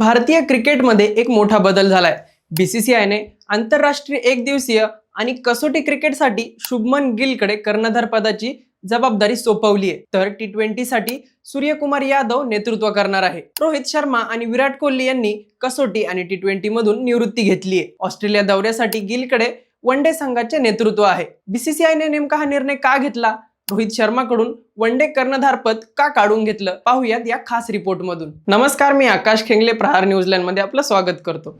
भारतीय क्रिकेटमध्ये एक मोठा बदल झालाय. बीसीसीआयने आंतरराष्ट्रीय एक दिवसीय आणि कसोटी क्रिकेटसाठी शुभमन गिलकडे कर्णधार पदाची जबाबदारी सोपवली आहे. तर टी ट्वेंटीसाठी सूर्यकुमार यादव नेतृत्व करणार आहे. रोहित शर्मा आणि विराट कोहली यांनी कसोटी आणि टी ट्वेंटी मधून निवृत्ती घेतली आहे. ऑस्ट्रेलिया दौऱ्यासाठी गिलकडे वन डे संघाचे नेतृत्व आहे. बीसीसीआयने नेमका हा निर्णय का घेतला? रोहित शर्माकडून वन डे कर्णधारपद का काढून घेतलं? पाहूयात या खास रिपोर्ट मधून. नमस्कार मी आकाश खेंगले प्रहार न्यूझीलंडमध्ये आपलं स्वागत करतो.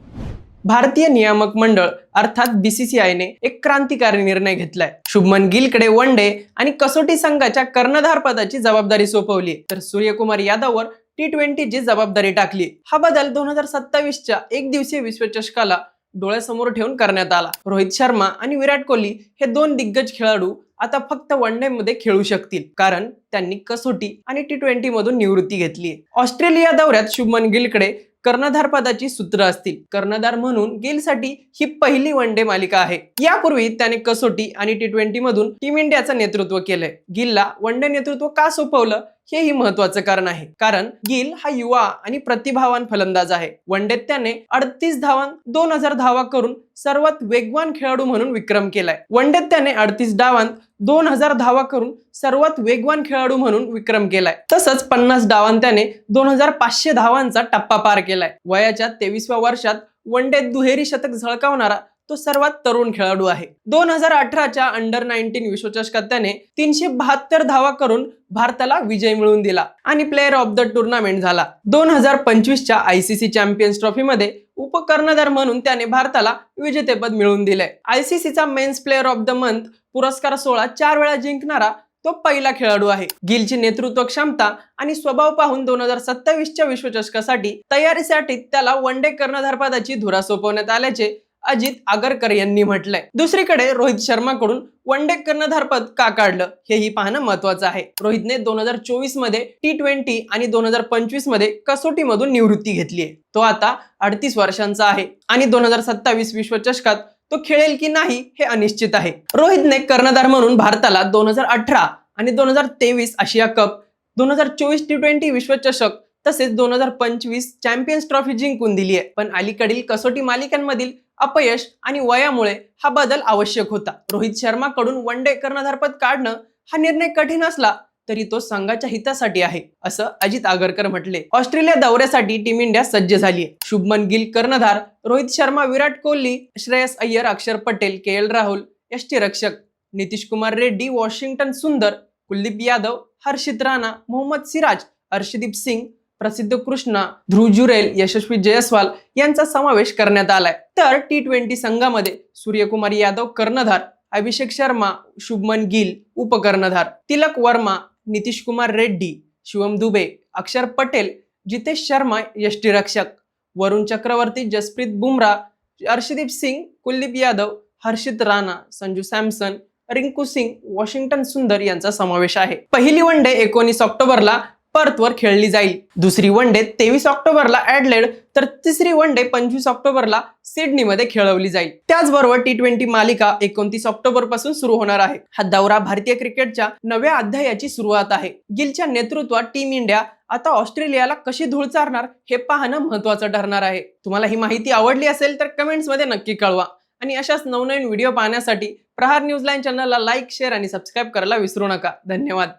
भारतीय नियामक मंडळ अर्थात बीसीसीआयने एक क्रांतिकारी निर्णय घेतलाय. शुभमन गिलकडे वन डे आणि कसोटी संघाच्या कर्णधारपदाची जबाबदारी सोपवली तर सूर्यकुमार यादववर टी ट्वेंटीची जबाबदारी टाकली हा बदल दोन हजार सत्तावीसच्या एक दिवसीय विश्वचषकाला डोळ्यासमोर ठेवून करण्यात आला. रोहित शर्मा आणि विराट कोहली हे दोन दिग्गज खेळाडू आता फक्त वन डे मध्ये खेळू शकतील. कारण त्यांनी कसोटी आणि टी ट्वेंटी मधून निवृत्ती घेतली ऑस्ट्रेलिया दौऱ्यात शुभमन गिलकडे कर्णधार पदाची सूत्र असतील. कर्णधार म्हणून गिलसाठी ही पहिली वन डे मालिका आहे. यापूर्वी त्याने कसोटी आणि टी ट्वेंटी मधून टीम इंडियाचं नेतृत्व केलंय. गिलला वन डे नेतृत्व का सोपवलं? हेही महत्वाचं कारण आहे. कारण गिल हा युवा आणि प्रतिभावान फलंदाज आहे. वनडेत त्याने अडतीस धावां दोन हजार धावा करून सर्वात वेगवान खेळाडू म्हणून विक्रम केलाय. वनडेत त्याने अडतीस डावांत दोन हजार धावा करून सर्वात वेगवान खेळाडू म्हणून विक्रम केलाय. तसंच पन्नास डावांत त्याने दोन हजार पाचशे धावांचा टप्पा पार केलाय. वयाच्या तेवीसव्या वर्षात वनडेत दुहेरी शतक झळकावणारा तो सर्वात तरुण खेळाडू आहे. दोन हजार अठराच्या अंडर नाईन्टीन विश्वचषकात त्याने तीनशे बहात्तर धावा करून भारताला विजय मिळवून दिला आणि प्लेअर ऑफ द टुर्नामेंट झाला. दोन हजार पंचवीसच्या आयसीसी चॅम्पियन्स ट्रॉफीमध्ये उपकर्णधार म्हणून त्याने भारताला विजेतेपद मिळवून दिलंय. आयसीसीचा men's player of the month पुरस्कार सोहळा चार वेळा जिंकणारा तो पहिला खेळाडू आहे. गिलची नेतृत्व क्षमता आणि स्वभाव पाहून दोन हजार सत्तावीसच्या विश्वचषकासाठी तयारीसाठी त्याला वन डे कर्णधारपदाची धुरा सोपवण्यात आल्याचे अजित आगरकर यांनी म्हटलंय. दुसरीकडे रोहित शर्माकडून वन डे कर्णधारपद का काढलं हेही पाहणं महत्वाचं आहे. रोहितने दोन हजार चोवीसमध्ये टी ट्वेंटी आणि दोन हजार पंचवीसमध्ये कसोटी मधून निवृत्ती घेतली आहे तो आता अडतीस वर्षांचा आहे आणि दोन हजार सत्तावीस विश्वचषकात तो खेळेल की नाही हे अनिश्चित आहे. रोहितने कर्णधार म्हणून भारताला दोन हजार अठरा आणि दोन हजार तेवीस आशिया कप दोन हजार चोवीस टी ट्वेंटी विश्वचषक तसेच दोन हजार पंचवीस चॅम्पियन्स ट्रॉफी जिंकून दिली आहे पण अलीकडील कसोटी मालिकांमधील अपयश आणि वयामुळे हा बदल आवश्यक होता. रोहित शर्माकडून वन डे कर्णधारपद काढणं हा निर्णय कठीण असला तरी तो संघाच्या हितासाठी आहे असं अजित आगरकर म्हटले. ऑस्ट्रेलिया दौऱ्यासाठी टीम इंडिया सज्ज झाली आहे शुभमन गिल कर्णधार रोहित शर्मा विराट कोहली श्रेयस अय्यर अक्षर पटेल के एल राहुल यष्टीरक्षक नितीश कुमार रेड्डी वॉशिंग्टन सुंदर कुलदीप यादव हर्षित राणा मोहम्मद सिराज अर्षदीप सिंग प्रसिद्ध कृष्णा ध्रुव जुरेल यशस्वी जयस्वाल यांचा समावेश करण्यात आलाय. तर टी ट्वेंटी संघामध्ये सूर्यकुमार यादव कर्णधार अभिषेक शर्मा शुभमन गिल उपकर्णधार तिलक वर्मा नितीश कुमार रेड्डी शिवम दुबे अक्षर पटेल जितेश शर्मा यष्टीरक्षक वरुण चक्रवर्ती जसप्रीत बुमराह अर्षदीप सिंग कुलदीप यादव हर्षित राणा संजू सॅमसन रिंकू सिंग वॉशिंग्टन सुंदर यांचा समावेश आहे. पहिली वन डे एकोणीस ऑक्टोबरला पर्थवर खेळली जाईल. दुसरी वन डे तेवीस ऑक्टोबरला ऍडलेड तर तिसरी वन डे पंचवीस ऑक्टोबरला सिडनीमध्ये खेळवली जाईल. त्याचबरोबर टी ट्वेंटी मालिका एकोणतीस ऑक्टोबरपासून सुरू होणार आहे. हा दौरा भारतीय क्रिकेटच्या नव्या अध्यायाची सुरुवात आहे. गिलच्या नेतृत्वात टीम इंडिया आता ऑस्ट्रेलियाला कशी धूळ चारणार हे पाहणं महत्वाचं ठरणार आहे. तुम्हाला ही माहिती आवडली असेल तर कमेंट्समध्ये नक्की कळवा. आणि अशाच नवनवीन व्हिडिओ पाहण्यासाठी प्रहार न्यूजलाईन चॅनलला लाईक शेअर आणि सबस्क्राईब करायला विसरू नका. धन्यवाद.